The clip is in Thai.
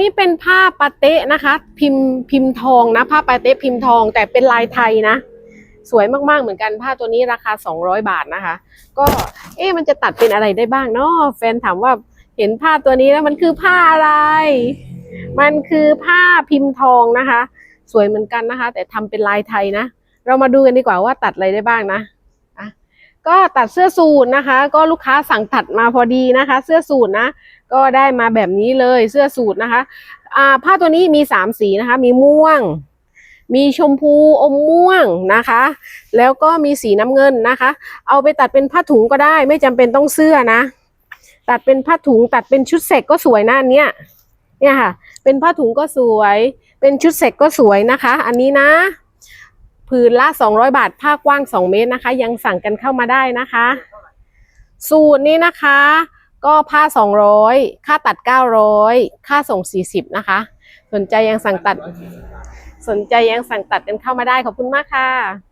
นี้เป็นผ้าปาเต๊ะนะคะ พิมพ์พิมพ์ทองนะผ้าปาเต๊ะพิมพ์ทอง แต่เป็นลายไทยนะ สวยมากๆเหมือนกันผ้าตัวนี้ราคา 200 บาทนะคะ ก็เอ๊ะมันจะตัดเป็นอะไรได้บ้างเนาะแฟนถามว่าเห็นผ้าตัวนี้แล้วมันคือผ้าอะไร มันคือผ้าพิมพ์ทองนะคะ สวยเหมือนกันนะคะ แต่ทำเป็นลายไทยนะ เรามาดูกันดีกว่าว่าตัดอะไรได้บ้างนะ ก็ตัดเสื้อสูทนะคะ ก็ลูกค้าสั่งตัดมาพอดีนะคะ เสื้อสูทนะ ก็ได้มาแบบนี้เลยเสื้อสูทนะคะอ่าผ้าตัวนี้มีสามสีนะคะ มีม่วง มีชมพูอมม่วงนะคะ แล้วก็มีสีน้ำเงินนะคะ เอาไปตัดเป็นผ้าถุงก็ได้ ไม่จำเป็นต้องเสื้อนะ ตัดเป็นผ้าถุงตัดเป็นชุดเสกก็สวยนะอันเนี้ยเนี่ยค่ะ เป็นผ้าถุงก็สวย เป็นชุดเสกก็สวยนะคะ อันนี้นะ ผืนละ 200 บาท ผ้ากว้าง 2 เมตรนะคะ ยังสั่งกันเข้ามาได้นะคะ สูตรนี้นะคะ ก็ผ้า 200 ค่าตัด 900 ค่าส่ง 40 นะคะ สนใจยังสั่งตัด สนใจยังสั่งตัดกันเข้ามาได้ขอบคุณมากค่ะ